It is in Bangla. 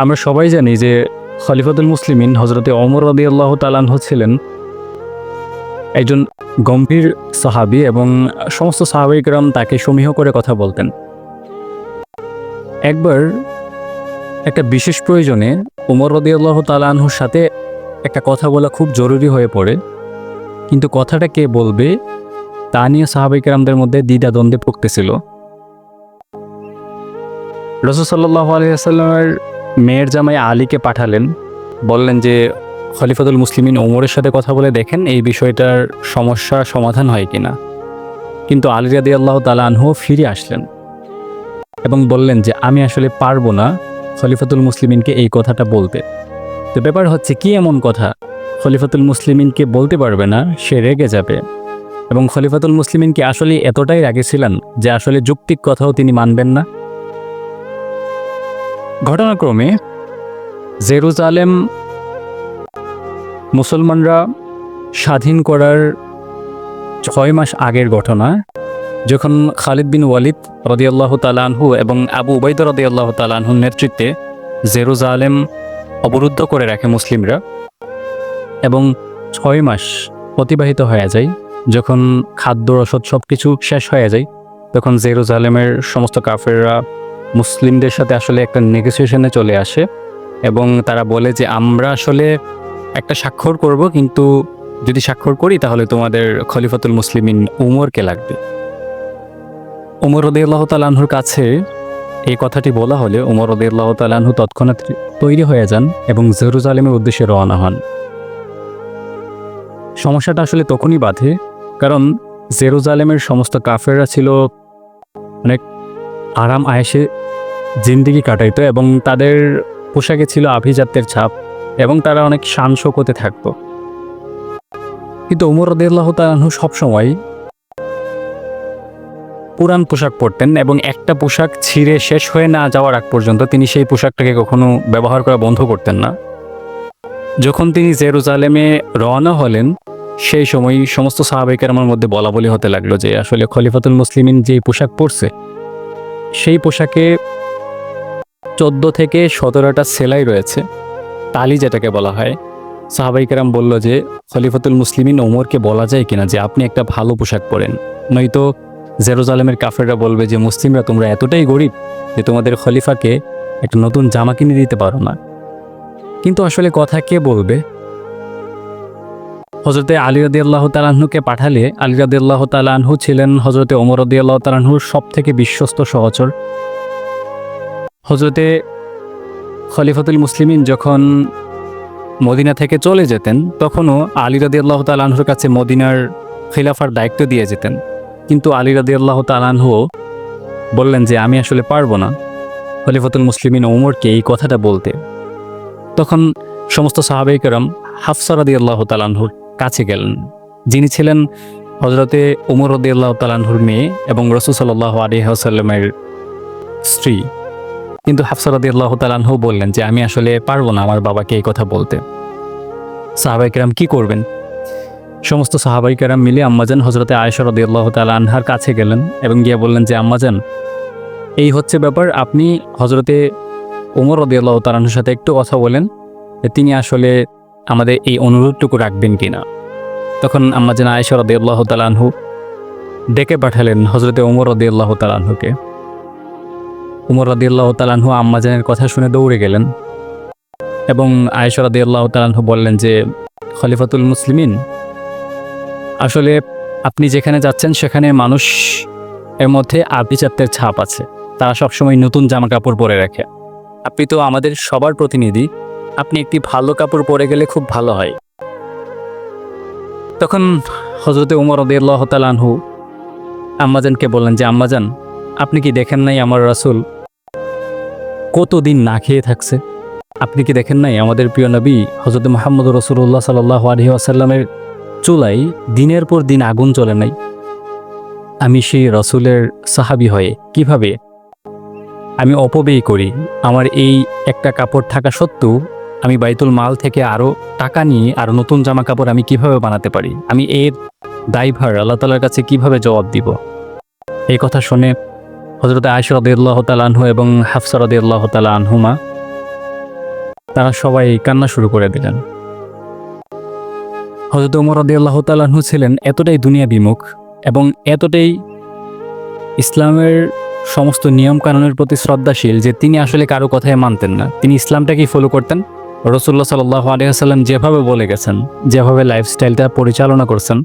আমরা সবাই জানি যে খলিফাতুল মুসলিমিন হজরতে অমর রদি আল্লাহ তালাহ ছিলেন একজন গম্ভীর সাহাবি এবং সমস্ত সাহাবিকরাম তাকে সমীহ করে কথা বলতেন। একবার একটা বিশেষ প্রয়োজনে উমর রদি আল্লাহ তালাহুর সাথে একটা কথা বলা খুব জরুরি হয়ে পড়ে, কিন্তু কথাটা কে বলবে তা নিয়ে সাহাবিকরামদের মধ্যে দ্বিধাদ্বন্দ্বে পড়তেছিল রসুল সাল্লাহ আলিয়াল্লামের মেয়ের জামাই আলীকে পাঠালেন। বললেন যে, খলিফাতুল মুসলিমিন ওমরের সাথে কথা বলে দেখেন এই বিষয়টার সমস্যা সমাধান হয় কিনা। কিন্তু আলী রাদি আল্লাহ তালা আনহু ফিরে আসলেন এবং বললেন যে, আমি আসলে পারব না খলিফাতুল মুসলিমিনকে এই কথাটা বলতে। তো ব্যাপার হচ্ছে কি এমন কথা? খলিফাতুল মুসলিমিনকে বলতে পারবে না, সে রেগে যাবে। এবং খলিফাতুল মুসলিমিনকে আসলে এতটাই রাগে ছিলেন যে আসলে যুক্তিক কথাও তিনি মানবেন না? ঘটনাক্রমে জেরুজালেম মুসলমানরা স্বাধীন করার ছয় মাস আগের ঘটনা, যখন খালিদ বিন ওয়ালিদ রদিয়াল্লাহ তালানহু এবং আবু উবাইদ রদিয়াল্লাহ তালানহুর নেতৃত্বে জেরুজালেম অবরুদ্ধ করে রাখে মুসলিমরা এবং ছয় মাস অতিবাহিত হয়ে যায়। যখন খাদ্য রসদ সব কিছু শেষ হয়ে যায়, তখন জেরুজালেমের সমস্ত কাফেররা মুসলিমদের সাথে আসলে একটা নেগোসিয়েশনে চলে আসে এবং তারা বলে যে, আমরা আসলে একটা স্বাক্ষর করব, কিন্তু যদি স্বাক্ষর করি তাহলে তোমাদের খলিফাতুল মুসলিমিন উমরকে লাগবে। উমর রদিয়াল্লাহ তালাহুর কাছে এই কথাটি বলা হলে উমর রদিয়াল্লাহ তালাহু তৎক্ষণাৎ তৈরি হয়ে যান এবং জেরুজালেমের উদ্দেশ্যে রওনা হন। সমস্যাটা আসলে তখনই বাধে, কারণ জেরুজালেমের সমস্ত কাফেররা ছিল অনেক আরাম আয়েসে জিন্দিগি কাটাইতো এবং তাদের পোশাকে ছিল আভিজাত্যের ছাপ এবং তারা অনেক শান শোকতে থাকতো। কিন্তু উমর রদিয়াল্লাহ তালাহু সবসময় পুরান পোশাক পরতেন এবং একটা পোশাক ছিঁড়ে শেষ হয়ে না যাওয়ার আগ পর্যন্ত তিনি সেই পোশাকটাকে কখনো ব্যবহার করা বন্ধ করতেন না। যখন তিনি জেরুজালেমে রওনা হলেন, সেই সময় সমস্ত সাহাবিকের আমার মধ্যে বলা বলি হতে লাগল যে আসলে খলিফাতুল মুসলিমিন যে পোশাক পরছে সেই পোশাকে চোদ্দ থেকে সতেরোটা সেলাই রয়েছে। তালি যেটাকে বলা হয়। সাহাবাই কেরাম বলল যে, খলিফাতুল মুসলিমিন ওমরকে বলা যায় কিনা যে আপনি একটা ভালো পোশাক পরেন। নয়তো জেরুজালেমের কাফেররা বলবে যে, মুসলিমরা তোমরা এতটাই গরিব যে তোমাদের খলিফাকে একটা নতুন জামা কিনে দিতে পারো না। কিন্তু আসলে কথা কে বলবে? হজরতে আলী রদি আল্লাহ তালাহুকে পাঠালে আলী রদি আল্লাহ তালাহু ছিলেন হজরতে ওমর রদি আল্লাহ তালাহুর সব থেকে বিশ্বস্ত সহচর। হজরতে খলিফাতুল মুসলিমিন যখন মদিনা থেকে চলে যেতেন, তখনও আলী রাদি আল্লাহ তালাহুর কাছে মদিনার খিলাফার দায়িত্ব দিয়ে যেতেন। কিন্তু আলী রাদি আল্লাহ তালাহুও বললেন যে, আমি আসলে পারব না। খলিফাতুল মুসলিমিন ওমরকে এই কথাটা বলতে। তখন সমস্ত সাহাবাইকেরাম হাফসা রাদি আল্লাহ তালাহুর কাছে গেলেন। যিনি ছিলেন হজরতে উমর রদি আল্লাহ তালাহুর মেয়ে এবং রসুল সাল্লাহ আলিহাসাল্লামের স্ত্রী। কিন্তু হাফসা রদি আল্লাহ তালাহু বললেন যে, আমি আসলে পারব না আমার বাবাকে এই কথা বলতে। সাহাবাইকেরাম কি করবেন? সমস্ত সাহাবাইকেরাম মিলে আম্মাজান হজরতে আয়েশা রদি আল্লাহ তালা আনহার কাছে গেলেন এবং গিয়ে বললেন যে আম্মাজান এই হচ্ছে ব্যাপার। আপনি হজরতে ওমর রদি আল্লাহ তালাহুর সাথে একটু কথা বলেন। তিনি আসলে আমাদের এই অনুরোধটুকু রাখবেন কিনা? তখন আম্মাজান আয়েশা রদি আল্লাহ তালাহু ডেকে পাঠালেন হজরতে ওমর রদি আল্লাহ তালাহুকে উমর রাদি আল্লাহ তালাহু আম্মাজানের কথা শুনে দৌড়ে গেলেন এবং আয়েশা রাদি আল্লাহ তালাহু বললেন যে, খলিফাতুল মুসলিমিন, আসলে আপনি যেখানে যাচ্ছেন সেখানে মানুষ এর মধ্যে আভিজাত্যের ছাপ আছে। তারা সবসময় নতুন জামা কাপড় পরে রাখে। আপনি তো আমাদের সবার প্রতিনিধি। আপনি একটি ভালো কাপড় পরে গেলে খুব ভালো হয়। তখন হজরতে উমর রদিয়াল্লাহ তালাহু আম্মাজানকে বললেন, যে আম্মাজান, আপনি কি দেখেন নাই আমার রাসুল কতদিন না খেয়ে থাকছে? আপনি কি দেখেন নাই আমাদের প্রিয় নবী হজরত মোহাম্মদ রসুল্লাহ সাল্লাহ আলহি আসাল্লামের চুলাই দিনের পর দিন আগুন চলে নাই? আমি সেই রসুলের সাহাবি হয়ে কীভাবে? আমি অপব্যয় করি। আমার এই একটা কাপড় থাকা সত্ত্বেও আমি বাইতুল মাল থেকে আরও টাকা নিয়ে আরও নতুন জামা কাপড় আমি কীভাবে বানাতে পারি? আমি এর দায়ভার আল্লাহ তালার কাছে কীভাবে জবাব দিব? এই কথা শুনে হজরত আয়সা রদিয়াল্লাহ তালা আনহু এবং হাফসা রদিয়াল্লাহ তালা আনহুমা তারা সবাই কান্না শুরু করে দিলেন। হজরত উমর রদিয়াল্লাহ তালাহু ছিলেন এতটাই দুনিয়া বিমুখ এবং এতটাই ইসলামের সমস্ত নিয়ম কানুনের প্রতি শ্রদ্ধাশীল যে তিনি আসলে কারও কথাই মানতেন না। তিনি ইসলামটাকেই ফলো করতেন। রসুল্লাহ সাল্লাহ আলিয়াল্লাম যেভাবে বলে গেছেন যেভাবে লাইফস্টাইলটা পরিচালনা করছেন